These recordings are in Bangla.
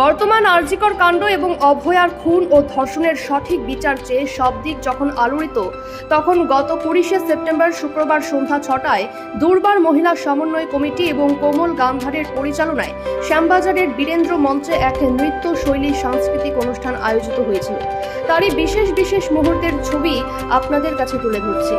বর্তমান আর্জিকর কাণ্ড এবং অভয়ার খুন ও ধর্ষণের সঠিক বিচার চেয়ে সব দিক যখন আলোড়িত, তখন গত কুড়িশে সেপ্টেম্বর শুক্রবার সন্ধ্যা ছটায় দুর্বার মহিলা সমন্বয় কমিটি এবং কোমল গান্ধারের পরিচালনায় শ্যামবাজারের বীরেন্দ্র মঞ্চে এক নৃত্য শৈলী সাংস্কৃতিক অনুষ্ঠান আয়োজিত হয়েছিল। তারই বিশেষ বিশেষ মুহূর্তের ছবি আপনাদের কাছে তুলে ধরছি।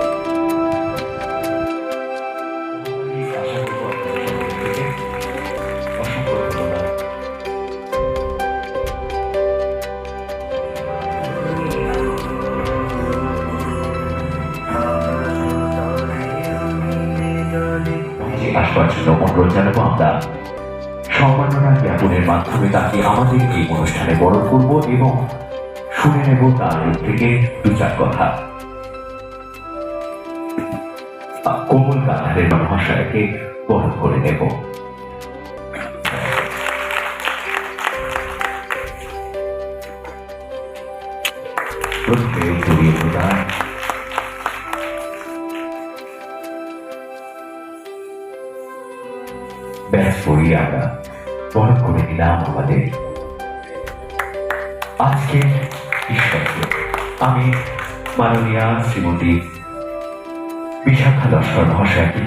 আসবার জন্য জানাব আমরা সম্মাননা জ্ঞাপনের মাধ্যমে তাকে আমাদের এই অনুষ্ঠানে বরণ করব এবং শুনে নেব তার থেকে দু চার কথা কোমল গাধারের মহাশয়কে বরণ করে নেব প্রত্যেক জড়িয়ে প্রদান করে আমাদের আজকে আমি মাননীয়া শ্রীমতী বিশাখা দর্শন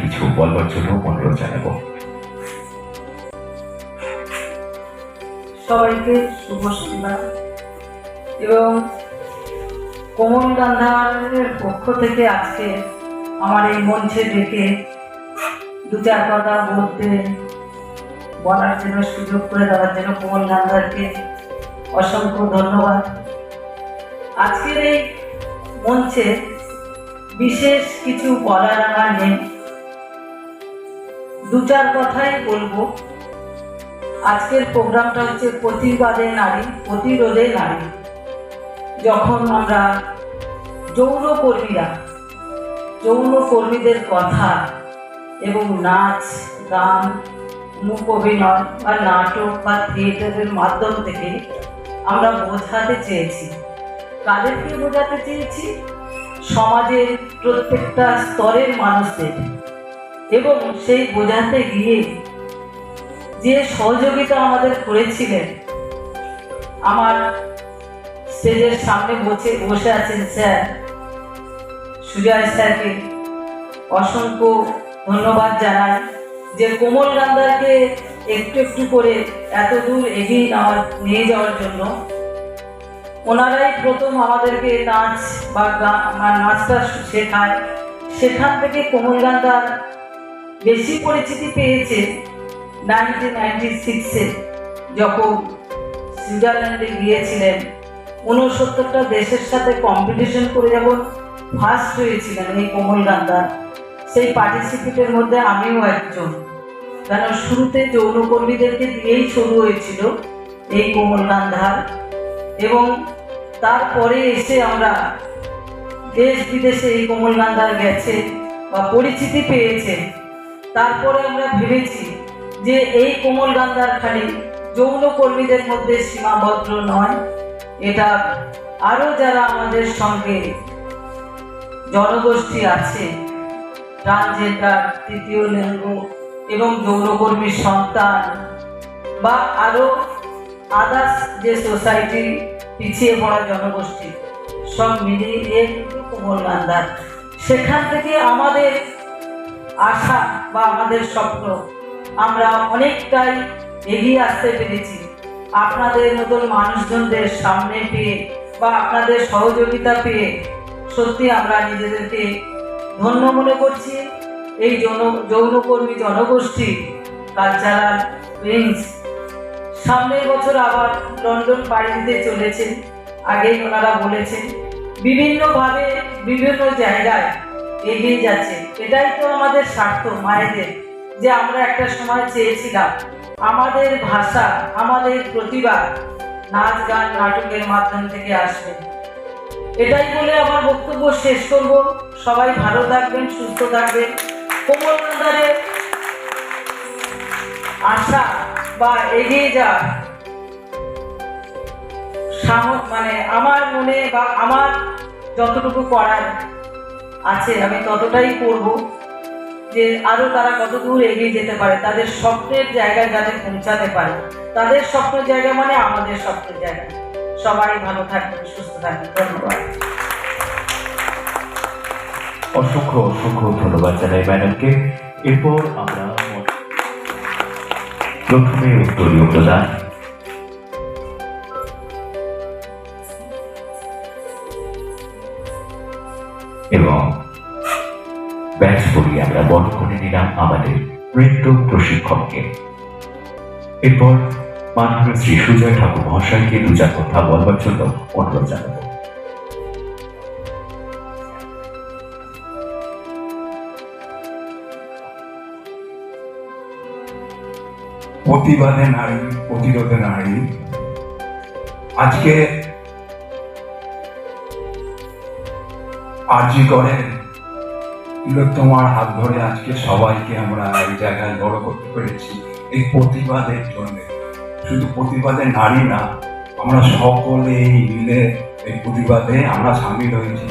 কিছু বলবার জন্য অনুরোধ জানাব। সবাইকে শুভ সন্ধ্যা। এবং কোমল গান্ধারের পক্ষ থেকে আজকে আমার এই মঞ্চে ডেকে দু চার কথা বলতে বলার জন্য সুযোগ করে দেওয়ার জন্য কোমল গান্ধারকে অসংখ্য ধন্যবাদ। আজকের এই মঞ্চে বিশেষ কিছু বলার আমার নেই। দু চার কথাই বলব। আজকের প্রোগ্রামটা হচ্ছে প্রতিবাদে নারী, প্রতিরোধে নারী। যখন আমরা যৌন কর্মীরা যৌন কর্মীদের কথা এবং নাচ, গান মুখ বা নাটক বা থিয়েটারের মাধ্যম থেকে আমরা বোঝাতে চেয়েছি। কাদেরকে বোঝাতে চেয়েছি? সমাজের প্রত্যেকটা স্তরের মানুষদের। এবং সেই বোঝাতে গিয়ে যে সহযোগিতা আমাদের করেছিলেন, আমার স্টেজের সামনে বসে বসে আছেন স্যার, সুজয় স্যারকে অসংখ্য ধন্যবাদ জানাই। যে কোমল গান্ধারকে একটু একটু করে এত দূর এগিয়ে নেওয়ার নিয়ে যাওয়ার জন্য, ওনারাই প্রথম আমাদেরকে নাচ বা গান নাচটা শেখায়। সেখান থেকে কোমল গান্ধার বেশি পরিচিতি পেয়েছে নাইনটিন নাইনটি সিক্সে, যখন সুইজারল্যান্ডে গিয়েছিলেন। ঊনসত্তরটা দেশের সাথে কম্পিটিশন করে যখন ফার্স্ট হয়েছিলেন এই কোমল গান্ধার। সেই পার্টিসিপেটের মধ্যে আমিও একজন। কেন, শুরুতে যৌনকর্মীদেরকে দিয়েই শুরু হয়েছিল এই কোমল গান্ধার এবং তারপরে এসে আমরা দেশ বিদেশে এই কোমল গান্ধার গেছে বা পরিচিতি পেয়েছে। তারপরে আমরা ভেবেছি যে এই কোমল গান্ধার খালি যৌন কর্মীদের মধ্যে সীমাবদ্ধ নয়। এটা আরও যারা আমাদের সঙ্গে জনগোষ্ঠী আছে ট্রান্সজেন্ডার তৃতীয় লিঙ্গ এবং যৌনকর্মীর সন্তান বা আরও আদার্স যে সোসাইটি পিছিয়ে পড়া জনগোষ্ঠী, সব মিলিয়ে সেখান থেকে আমাদের আশা বা আমাদের স্বপ্ন, আমরা অনেকটাই এগিয়ে আসতে পেরেছি। আপনাদের মতন মানুষজনদের সামনে পেয়ে বা আপনাদের সহযোগিতা পেয়ে সত্যি আমরা নিজেদেরকে ধন্য মনে করছি। এই যৌন যৌনকর্মী জনগোষ্ঠী, কালচারাল উইংস সামনের বছর আবার লন্ডন পাড়ি দিতে চলেছেন। আগেই ওনারা বলেছেন, বিভিন্নভাবে বিভিন্ন জায়গায় এগিয়ে যাচ্ছে। এটাই তো আমাদের স্বার্থ মায়েদের, যে আমরা একটা সময় চেয়েছিলাম। আমাদের ভাষা, আমাদের প্রতিভা নাচ, গান, নাটকের মাধ্যম থেকে আসবে। এটাই বলে আমার বক্তব্য শেষ করব। সবাই ভালো থাকবেন, সুস্থ থাকবেন। কোমল আশা বা এগিয়ে যা সাহস মানে আমার মনে বা আমার যতটুকু করার আছে, আমি ততটাই করব যে আরও তারা কত দূর এগিয়ে যেতে পারে, তাদের স্বপ্নের জায়গায় যাতে পৌঁছাতে পারে। তাদের স্বপ্নের জায়গা মানে আমাদের স্বপ্নের জায়গা। সবাই ভালো থাকবেন, সুস্থ থাকবেন। ধন্যবাদ। অসংখ্য অসংখ্য ধন্যবাদ জানাই ম্যাডামকে। এরপর আমরা প্রথমে উত্তরীয় প্রদান এবং ব্যাচ করি আমরা বন্ধ করে নিলাম আমাদের নৃত্য প্রশিক্ষককে। এরপর মাননীয় শ্রী সুজয় ঠাকুর মহাশয়কে দু চার কথা বলবার জন্য অনুরোধ জানাব। প্রতিবাদে নারী, প্রতিরোধে নারী, আজকে আরজি করে। তোমার হাত ধরে আজকে সবাইকে আমরা এই জায়গায় বড় করতে পেরেছি, এই প্রতিবাদের জন্য। শুধু প্রতিবাদে নারী না। আমরা সকলেই মিলে এই প্রতিবাদে আমরা সামিল হয়েছি।